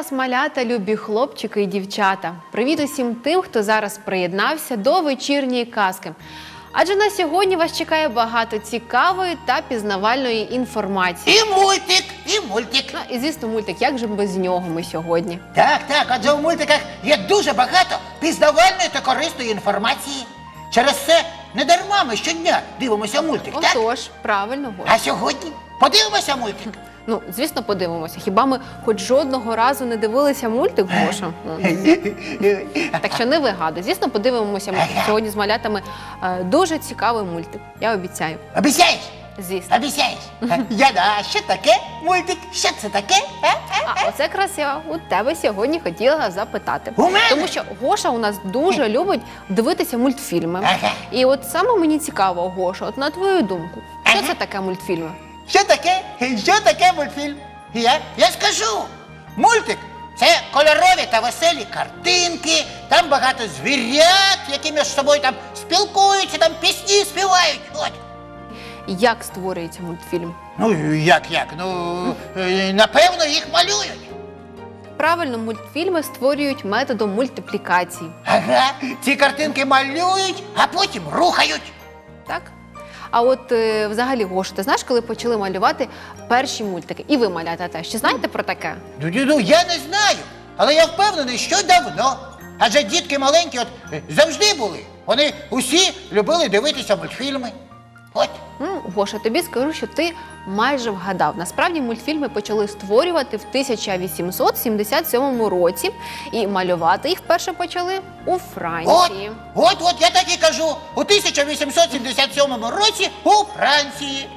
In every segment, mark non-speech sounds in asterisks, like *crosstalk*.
Вас, малята, любі хлопчики і дівчата. Привіт усім тим, хто зараз приєднався до вечірньої казки. Адже на сьогодні вас чекає багато цікавої та пізнавальної інформації. І мультик, і мультик. Ну і звісно, мультик, як же без нього ми сьогодні? Так, так, адже в мультиках є дуже багато пізнавальної та корисної інформації. Через це не дарма ми щодня дивимося мультик, так? Отож, правильно, Гоша. А сьогодні подивимося мультик. Ну, звісно, подивимося. Хіба ми хоч жодного разу не дивилися мультик, Гоша? Ну, Так що не вигадуй. Звісно, подивимося мультик. Сьогодні з малятами е, дуже цікавий мультик. Я обіцяю. Обіцяєш? Звісно. Обіцяєш? Я а що таке мультик? Що це таке? А? А оце якраз я у тебе сьогодні хотіла запитати. У мене? Тому що Гоша у нас дуже любить дивитися мультфільми. Ага. І от саме мені цікаво, Гоша, от на твою думку, що Ага. це таке мультфільми? Що таке? Що таке мультфільм? Я, я скажу. Мультик це кольорові та веселі картинки, там багато звірят, які між собою там спілкуються, там пісні співають. От. Як створюється мультфільм? Ну, як як? Ну, е, напевно, їх малюють. Правильно, мультфільми створюють методом мультиплікації. Ага, ці картинки малюють, а потім рухають. Так? А от е, взагалі, Гошу, ти знаєш, коли почали малювати перші мультики? І ви малята теж. Чи знаєте про таке? Ну, ну, ну, я не знаю, але я впевнений, що давно. Адже дітки маленькі от е, завжди були. Вони усі любили дивитися мультфільми. От. Гоша, тобі скажу, що ти майже вгадав. Насправді мультфільми почали створювати в 1877 році, і малювати їх вперше почали у От, Франції. от, от, я так і кажу. У 1877 році у Франції.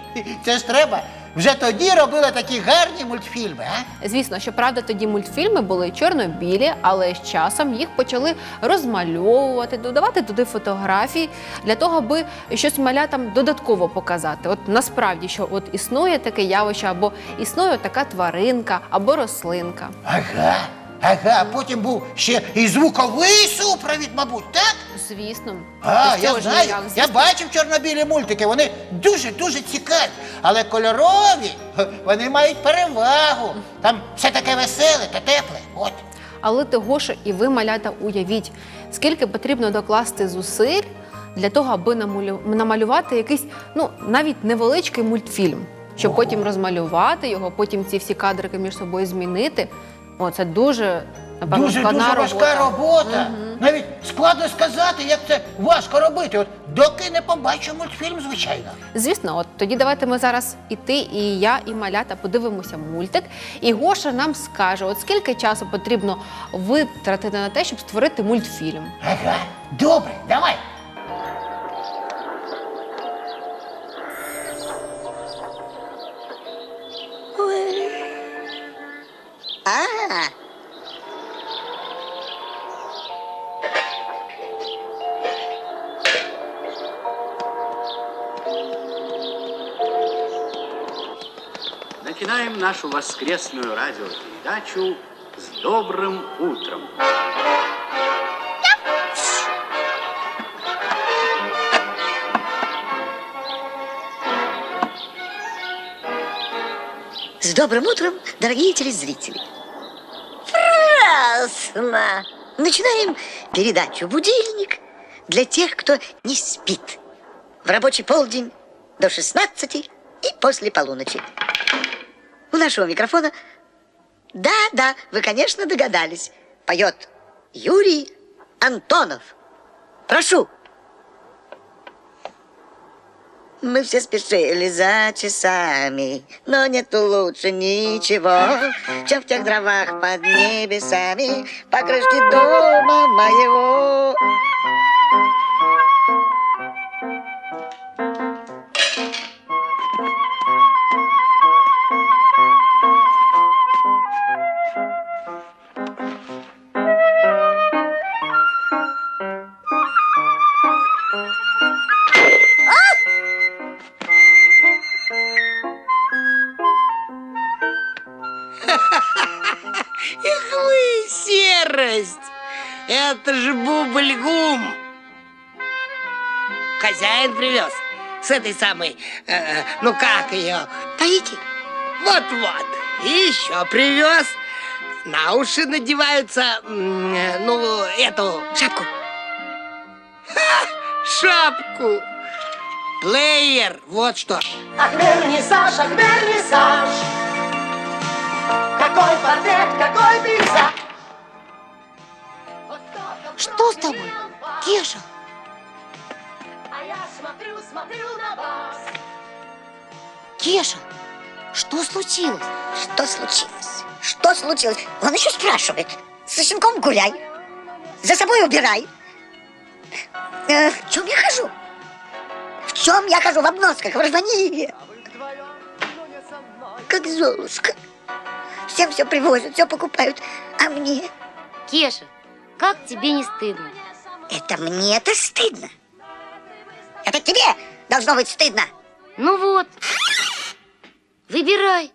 Це ж треба. Вже тоді робили такі гарні мультфільми, а? Звісно, що правда, тоді мультфільми були чорно-білі, але з часом їх почали розмальовувати, додавати туди фотографії для того, аби щось малятам додатково показати. От насправді, що от існує таке явище, або існує така тваринка, або рослинка. Ага, ага, потім був ще і звуковий супровід, мабуть, так? Звісно, А, Без я цього ж знаю, ніяк. я Звісно, бачив чорнобілі мультики, вони дуже-дуже цікаві. Але кольорові, вони мають перевагу. Там все таке веселе та тепле. От. Але ти, Гоша, і ви, малята, уявіть, скільки потрібно докласти зусиль для того, аби намалю- намалювати якийсь, ну, навіть невеличкий мультфільм, щоб потім розмалювати його, потім ці всі кадрики між собою змінити. О, це дуже, напевно, Дуже складна дуже важка робота. Навіть складно сказати, як це важко робити. От доки не побачу мультфільм, звичайно. Звісно, от тоді давайте ми зараз і ти, і я, і малята подивимося мультик. І Гоша нам скаже, от скільки часу потрібно витратити на те, щоб створити мультфільм. Ага, добре, давай. Начинаем нашу воскресную радиопередачу с добрым утром. с добрым утром, дорогие телезрители. Прекрасно. Начинаем передачу «Будильник» для тех, кто не спит. В рабочий полдень до 16 и после полуночи. У нашего микрофона... Да-да, вы, конечно, догадались. Поет Юрий Антонов. Прошу. Мы все спешили за часами, но нету лучше ничего, чем в тех дровах под небесами по крышке дома моего. Хозяин привез с этой самой, э, ну как ее, Таити, вот-вот, и еще привез на уши надеваются, э, ну, эту шапку. Ха, шапку. Плеер, вот что. Ах, вернисаж, ах, вернисаж Какой портрет, какой пейзаж Что с тобой, Кеша? А я смотрю, смотрю на вас Кеша, что случилось? Что случилось? Что случилось? Он еще спрашивает. С сынком гуляй. За собой убирай. Э, в чем я хожу? В чем я хожу? В обносках, в рванье. Как Золушка. Всем все привозят, все покупают. А мне? Кеша, как тебе не стыдно? Это мне-то стыдно. Это тебе должно быть стыдно. Ну вот, выбирай.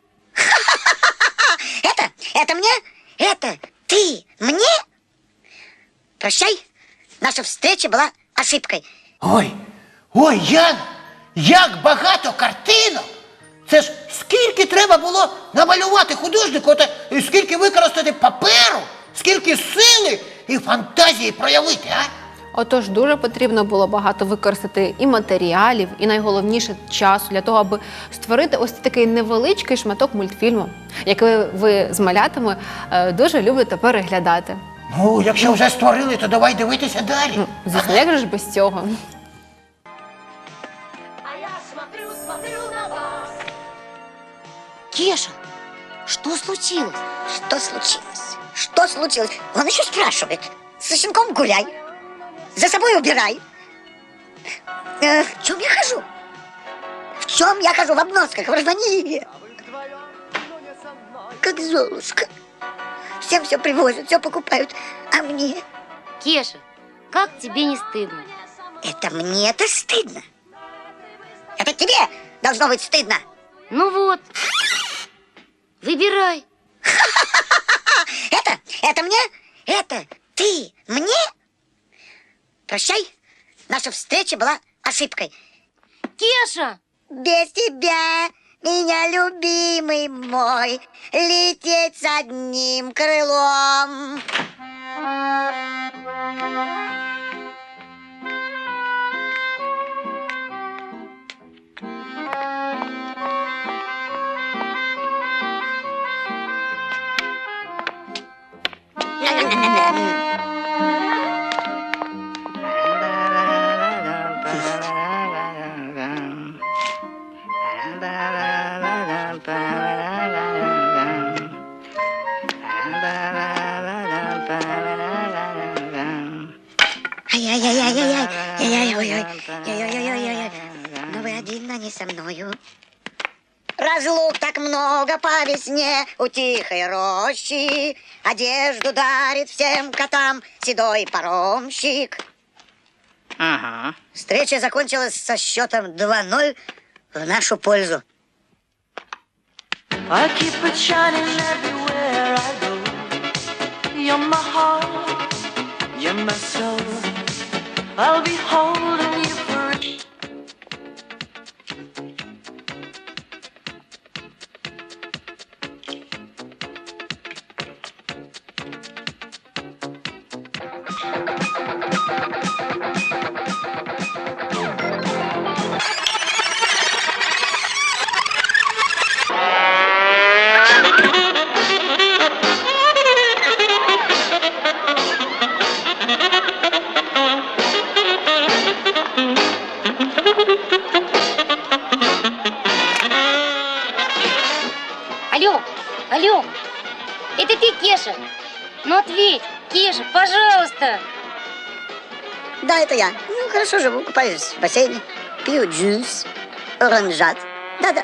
Это, это мне? Это ты мне? Прощай. Наша встреча была ошибкой. Ой, ой, Ян, як багато картинок! Це ж скільки треба було намалювати художнику, та скільки використати паперу, скільки сили і фантазії проявити, а? Отож, дуже потрібно було багато використати і матеріалів, і найголовніше часу для того, аби створити ось такий невеличкий шматок мультфільму, який ви з малятами е, дуже любите переглядати. Ну, якщо вже створили, то давай дивитися далі. Ну, звісно, як же ж без цього? А я смотрю, смотрю на вас Кеша, что случилось? Что случилось? Что случилось? Он еще спрашивает. С сынком гуляй. За собой убирай. Э, в чем я хожу? В чем я хожу? В обносках, в рванье. Как Золушка. Всем все привозят, все покупают. А мне? Кеша, как тебе не стыдно? Это мне-то стыдно. Это тебе должно быть стыдно. Ну вот, выбирай. *laughs* Это, это мне? Это ты мне? Прощай. Наша встреча была ошибкой. Кеша! Без тебя, меня любимый мой, лететь с одним крылом. Весне у тихой рощи. Одежду дарит всем котам седой паромщик. Ага. Встреча закончилась со счетом 2-0 в нашу пользу. I keep it shining everywhere I go You're my heart, you're my soul I'll be holding это я. Ну, хорошо живу, купаюсь в бассейне, пью джус, оранжат. Да-да.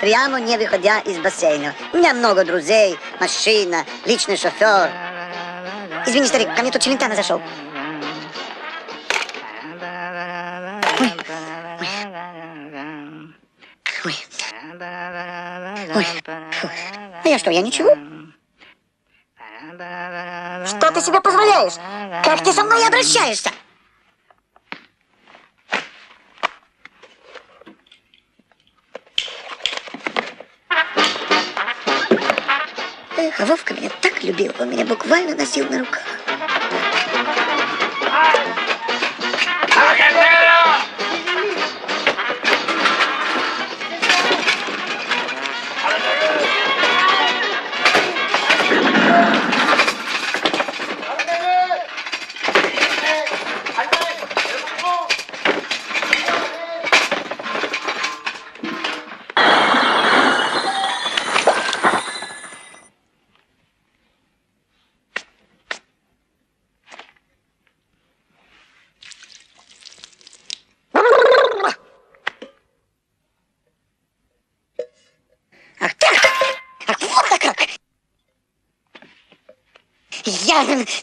Прямо не выходя из бассейна. У меня много друзей, машина, личный шофер. Извини, старик, ко мне тут Челентано зашел. Ой. Ой. Фу. А я что, я ничего? Что ты себе позволяешь? Как ты со мной обращаешься? Вовка меня так любил, он меня буквально носил на руках.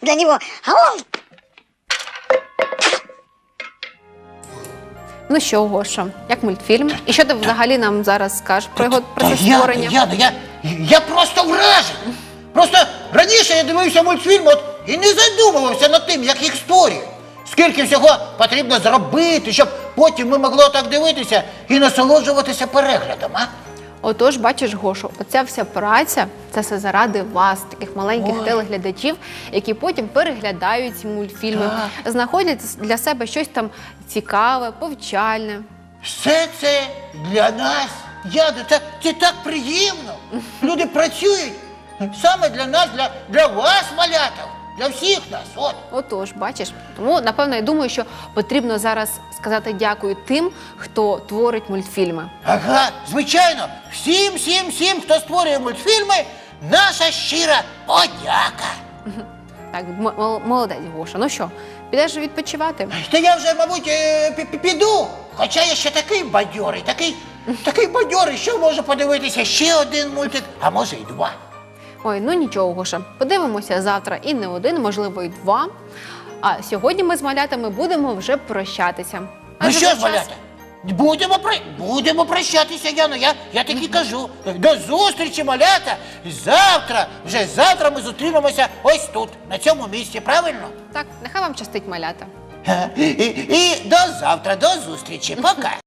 Для него, а он... Ну що, Гоша, як мультфільм? І що ти взагалі нам зараз скажеш про його процес Яна, створення? Яна, я, я просто вражений. Просто раніше я дивився мультфільм от, і не задумувався над тим, як їх створюють. Скільки всього потрібно зробити, щоб потім ми могли так дивитися і насолоджуватися переглядом, а? Отож, бачиш, Гошу, оця вся праця це все заради вас, таких маленьких Ой. телеглядачів, які потім переглядають ці мультфільми, знаходять для себе щось там цікаве, повчальне. Все це для нас. Яна, це, це так приємно. Люди працюють саме для нас, для, для вас, малята, для всіх нас. От. Отож, бачиш, тому напевно я думаю, що потрібно зараз сказати дякую тим, хто творить мультфільми. Ага, звичайно, всім, всім, всім, хто створює мультфільми, наша щира подяка. Так, м- молодець, Гоша. Ну що, підеш відпочивати? Та я вже, мабуть, е, пі- пі- піду. Хоча я ще такий бадьорий, такий, такий бадьорий, що можу подивитися ще один мультик, а може й два. Ой, ну нічого, Гоша. Подивимося завтра і не один, можливо, і два. А сьогодні ми з малятами будемо вже прощатися. Ну Адже що вже ж, час. малята, будемо, про... будемо прощатися, Яно, я, я таки кажу. До зустрічі, малята. Завтра, вже завтра ми зустрінемося ось тут, на цьому місці, правильно? Так, нехай вам щастить малята. І, і до завтра, до зустрічі. Пока.